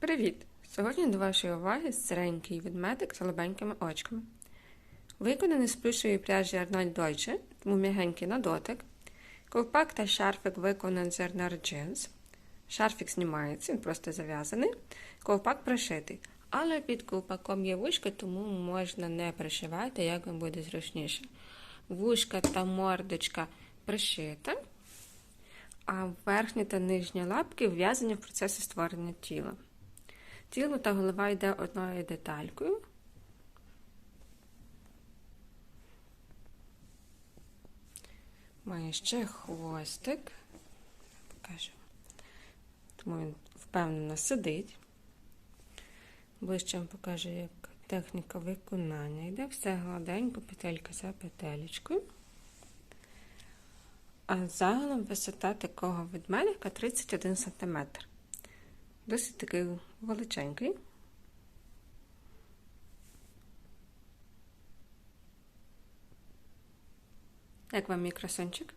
Привіт! Сьогодні до вашої уваги сиренький ведмедик з голубенькими очками. Виконаний з плюшевої пряжі Arnold Deutsche, тому м'ягенький на дотик. Ковпак та шарфик виконаний з Arnold Jeans. Шарфік знімається, він просто зав'язаний. Ковпак пришитий. Але під ковпаком є вушка, тому можна не пришивати, як вам буде зручніше. Вушка та мордочка пришита, а верхні та нижні лапки вв'язані в процесі створення тіла. Тіло та голова йде одною деталькою. Має ще хвостик. Покажу. Тому він впевнено сидить. Ближче вам покажу, як техніка виконання йде. Все гладенько, петелька за петелечкою. А загалом висота такого ведмедика 31 см. Досить такий величенький. Як вам мій красончик?